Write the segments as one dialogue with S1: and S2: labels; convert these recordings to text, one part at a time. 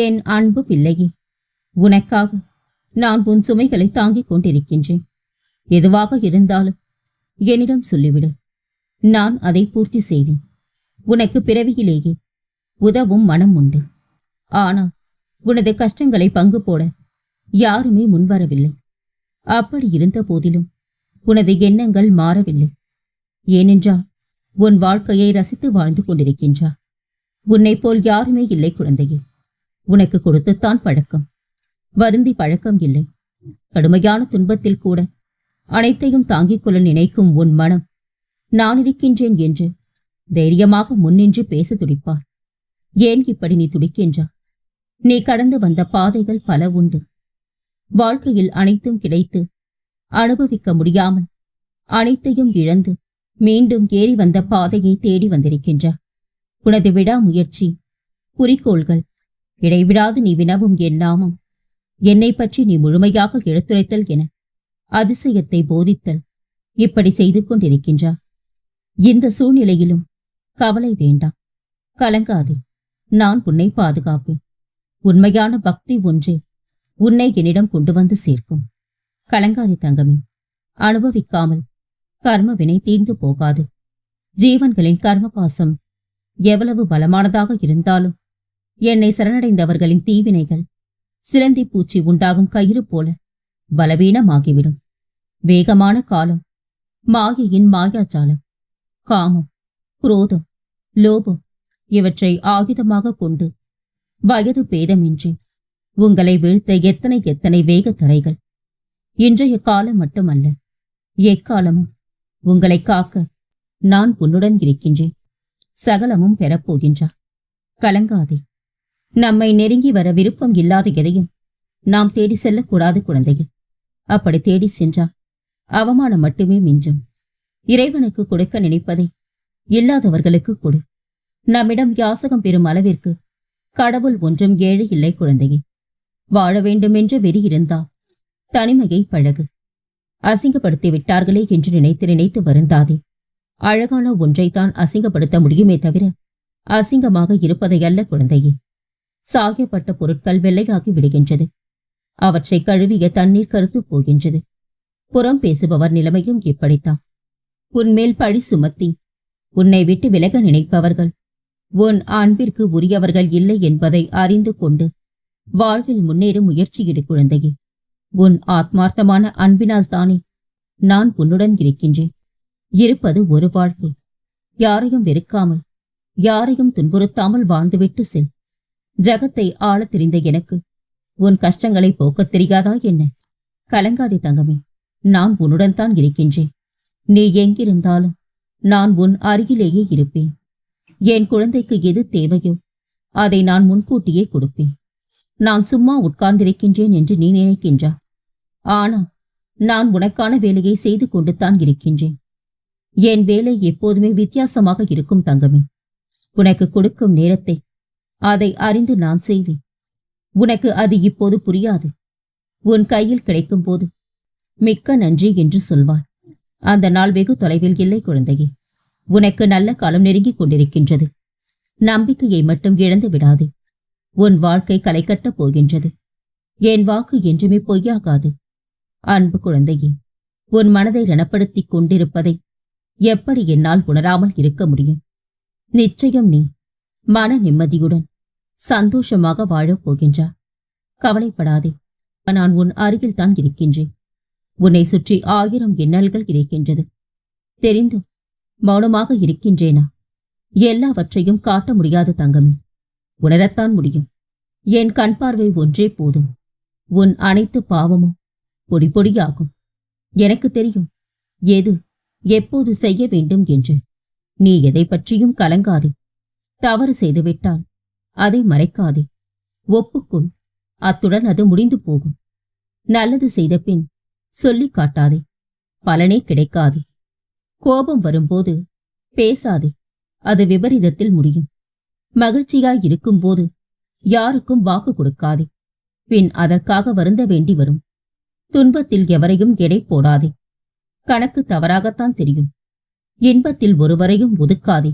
S1: என் அன்பு பிள்ளையே? உனக்காக நான் உன் சுமைகளை தாங்கிக் கொண்டிருக்கின்றேன். எதுவாக இருந்தாலும் என்னிடம் சொல்லிவிடு. நான் அதை பூர்த்தி செய்வேன். உனக்கு பிறவியிலேயே உதவும் மனம் உண்டு. ஆனால் உனது கஷ்டங்களை பங்கு போட யாருமே முன்வரவில்லை. அப்படி இருந்த போதிலும் உனது எண்ணங்கள் மாறவில்லை. ஏனென்றால் உன் வாழ்க்கையை ரசித்து வாழ்ந்து கொண்டிருக்கின்றா உன்னைப் போல் யாருமே இல்லை குழந்தையே. உனக்கு கொடுத்துத்தான் பழக்கம். வருந்தி பழக்கம் இல்லை. கடுமையான துன்பத்தில் கூட அனைத்தையும் தாங்கிக் கொள்ள நினைக்கும் உன் மனம் நான் இருக்கின்றேன் என்று தைரியமாக முன்னின்று பேச துடிப்பார். ஏன் இப்படி நீ துடிக்கின்றா? நீ கடந்து வந்த பாதைகள் பல உண்டு. வாழ்க்கையில் அனைத்தும் கிடைத்து அனுபவிக்க முடியாமல் அனைத்தையும் இழந்து மீண்டும் ஏறி வந்த பாதையை தேடி வந்திருக்கின்றா? உனது விடாமுயற்சி குறிக்கோள்கள் இடைவிடாது நீ வினவும் என் நாமம். என்னை பற்றி நீ முழுமையாக எடுத்துரைத்தல் என அதிசயத்தை போதித்தல் இப்படி செய்து கொண்டிருக்கின்றா. இந்த சூழ்நிலையிலும் கவலை வேண்டாம். கலங்காதே. நான் உன்னை பாதுகாப்பேன். உண்மையான பக்தி ஒன்றே உன்னை என்னிடம் கொண்டு வந்து சேர்க்கும். கலங்காதே தங்கமே. அனுபவிக்காமல் கர்ம வினை தீர்ந்து போகாது. ஜீவன்களின் கர்ம பாசம் எவ்வளவு பலமானதாக இருந்தாலும் என்னை சரணடைந்தவர்களின் தீவினைகள் சிலந்தி பூச்சி உண்டாகும் கயிறு போல பலவீனமாகிவிடும். வேகமான காலம் மாயையின் மாயாஜாலம் காமம் குரோதம் லோபம் இவற்றை ஆயுதமாக கொண்டு வயது பேதமின்றி உங்களை வீழ்த்த எத்தனை எத்தனை வேக தடைகள் இன்றைய காலம் மட்டுமல்ல எக்காலமும் உங்களை காக்க நான் உன்னுடன் இருக்கின்றேன். சகலமும் பெறப்போகின்றார் கலங்காதே. நம்மை நெருங்கி வர விருப்பம் இல்லாத எதையும் நாம் தேடி செல்லக்கூடாது குழந்தையே. அப்படி தேடி சென்றால் அவமானம் மட்டுமே மிஞ்சும். இறைவனுக்கு கொடுக்க நினைப்பதை இல்லாதவர்களுக்கு கொடு. நம்மிடம் யாசகம் பெறும் அளவிற்கு கடவுள் ஒன்றும் ஏழை இல்லை குழந்தையே. வாழ வேண்டுமென்ற வெறி இருந்தால் தனிமையை பழகு. அசிங்கப்படுத்தி விட்டார்களே என்று நினைத்து நினைத்து வருந்தாதே. அழகான ஒன்றைத்தான் அசிங்கப்படுத்த முடியுமே தவிர அசிங்கமாக இருப்பதையல்ல குழந்தையே. சாயப்பட்ட பொருட்கள் வெள்ளையாகி விடுகின்றது. அவற்றை கழுவிய தண்ணீர் கருத்து போகின்றது. புறம் பேசுபவர் நிலைமையும் இப்படித்தான். உன்மேல் பழி சுமத்தி உன்னை விட்டு விலக நினைப்பவர்கள் உன் அன்பிற்கு உரியவர்கள் இல்லை என்பதை அறிந்து கொண்டு வாழ்வில் முன்னேறும் முயற்சியிடு குழந்தையே. உன் ஆத்மார்த்தமான அன்பினால் தானே நான் உன்னுடன் இருக்கின்றேன். இருப்பது ஒரு வாழ்க்கை. யாரையும் வெறுக்காமல் யாரையும் துன்புறுத்தாமல் வாழ்ந்துவிட்டு செல். ஜகத்தை ஆளத் தெரிந்த எனக்கு உன் கஷ்டங்களை போக்கத் தெரியாதா என்ன? கலங்காதே தங்கமே நான் உன்னுடன் தான் இருக்கின்றேன். நீ எங்கிருந்தாலும் நான் உன் அருகிலேயே இருப்பேன். என் குழந்தைக்கு எது தேவையோ அதை நான் முன்கூட்டியே கொடுப்பேன். நான் சும்மா உட்கார்ந்திருக்கின்றேன் என்று நீ நினைக்கின்றா? ஆனா நான் உனக்கான வேலையை செய்து கொண்டு தான் இருக்கின்றேன். என் வேலை எப்போதுமே வித்தியாசமாக இருக்கும் தங்கமே. உனக்கு கொடுக்கும் நேரத்தை அதை அறிந்து நான் செய்வேன். உனக்கு அது இப்போது புரியாது. உன் கையில் கிடைக்கும் போது மிக்க நன்றி என்று சொல்வார் அந்த நாள் வெகு தொலைவில் இல்லை குழந்தையே உனக்கு நல்ல காலம் நெருங்கிக் கொண்டிருக்கின்றது. நம்பிக்கையை மட்டும் இழந்து விடாதே. உன் வாழ்க்கை களை கட்டப் போகின்றது. என் வாக்கு என்றுமே பொய்யாகாது. அன்பு குழந்தையே உன் மனதை ரணப்படுத்திக் கொண்டிருப்பதை எப்படி என்னால் உணராமல் இருக்க முடியும்? நிச்சயம் நீ மன நிம்மதியுடன் சந்தோஷமாக வாழப் போகின்றா கவலைப்படாதே நான் உன் அருகில் தான் இருக்கின்றேன். உன்னை சுற்றி ஆயிரம் இன்னல்கள் இருக்கின்றது. தெரிந்தும் மௌனமாக இருக்கின்றேனா? எல்லாவற்றையும் காட்ட முடியாது தங்கமே. உணரத்தான் முடியும். என் கண் பார்வை ஒன்றே போதும். உன் அனைத்து பாவமும் பொடி பொடியாகும். எனக்கு தெரியும் எது எப்போது செய்ய வேண்டும் என்று. நீ எதை பற்றியும் கலங்காதே. தவறு செய்துவிட்டால் அதை மறைக்காதே. ஒப்புக்கொள். அத்துடன் அது முடிந்து போகும். நல்லது செய்த பின் சொல்லிக் காட்டாதே. பலனே கிடைக்காது. கோபம் வரும்போது பேசாதே. அது விபரீதத்தில் முடியும். மகிழ்ச்சியாய் இருக்கும்போது யாருக்கும் வாக்கு கொடுக்காதே. பின் அதற்காக வருந்த வேண்டி வரும். துன்பத்தில் எவரையும் எடை போடாதே. கணக்கு தவறாகத்தான் தெரியும். இன்பத்தில் ஒருவரையும் ஒதுக்காதே.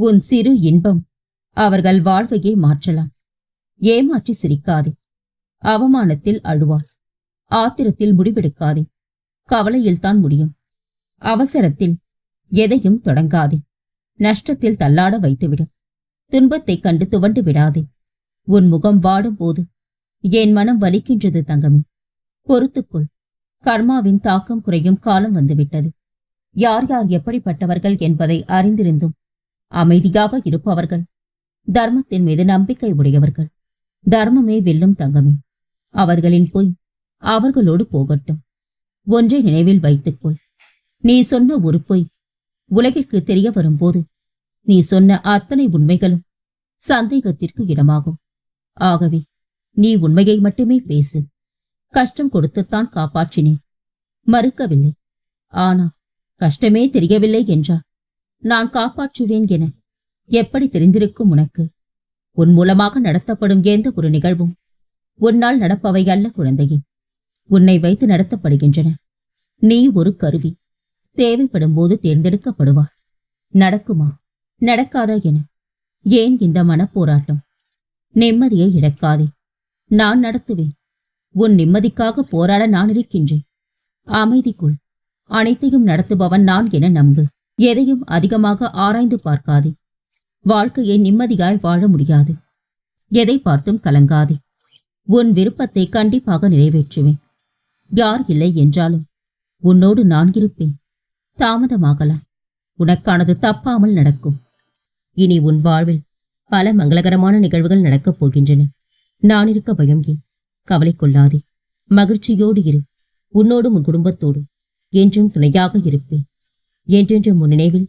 S1: உன் சிறு இன்பம். அவர்கள் வாழ்வையே மாற்றலாம். ஏமாற்றி சிரிக்காதே. அவமானத்தில் அழுவாள் ஆத்திரத்தில் முடிவெடுக்காதே. கவலையில்தான் முடியும். அவசரத்தில் எதையும் தொடங்காதே. நஷ்டத்தில் தள்ளாட வைத்துவிடும் துன்பத்தைக் கண்டு துவண்டு விடாதே. உன் முகம் வாடும் போது என் மனம் வலிக்கின்றது தங்கமே. பொறுத்துக்குள். கர்மாவின் தாக்கம் குறையும் காலம் வந்துவிட்டது. யார் யார் எப்படிப்பட்டவர்கள் என்பதை அறிந்திருந்தும் அமைதியாக இருப்பவர்கள். தர்மத்தின் மீது நம்பிக்கை உடையவர்கள். தர்மமே வெல்லும் தங்கமே. அவர்களின் பொய் அவர்களோடு போகட்டும். ஒன்றை நினைவில் வைத்துக்கொள். நீ சொன்ன ஒரு பொய் உலகிற்கு தெரிய வரும்போது நீ சொன்ன அத்தனை உண்மைகளும் சந்தேகத்திற்கு இடமாகும். ஆகவே நீ உண்மையை மட்டுமே பேசு. கஷ்டம் கொடுத்துத்தான் காப்பாற்றினேன். மறுக்கவில்லை. ஆனா கஷ்டமே தெரியவில்லை என்றால் நான் காப்பாற்றுவேன் என. எப்படி தெரிந்திருக்கும் உனக்கு? உன் மூலமாக நடத்தப்படும் எந்த ஒரு நிகழ்வும் உன்னால் நடப்பவை அல்ல குழந்தையே. உன்னை வைத்து நடத்தப்படுகின்றன. நீ ஒரு கருவி. தேவைப்படும் போது தேர்ந்தெடுக்கப்படுவார் நடக்குமா? நடக்காதா என. ஏன் இந்த மனப்போராட்டம்? நிம்மதியை இழக்காதே. நான் நடத்துவேன். உன் நிம்மதிக்காக போராட நான் இருக்கின்றேன். அமைதிக்குள். அனைத்தையும் நடத்துபவன் நான் என நம்பு. எதையும் அதிகமாக ஆராய்ந்து பார்க்காதே. வாழ்க்கையை நிம்மதியாய் வாழ முடியாது. எதை பார்த்தும் கலங்காதே. உன் விருப்பத்தை கண்டிப்பாக நிறைவேற்றுவேன். யார் இல்லை என்றாலும் உன்னோடு நான் இருப்பேன். தாமதமாகலாம். உனக்கானது தப்பாமல் நடக்கும். இனி உன் வாழ்வில் பல மங்களகரமான நிகழ்வுகள் நடக்கப் போகின்றன. நான் இருக்க பயம் ஏன்? கவலை கொள்ளாதே. மகிழ்ச்சியோடு இரு. உன்னோடும் உன் குடும்பத்தோடும். என்றும் துணையாக இருப்பேன். என்றென்றும் உன் நினைவில்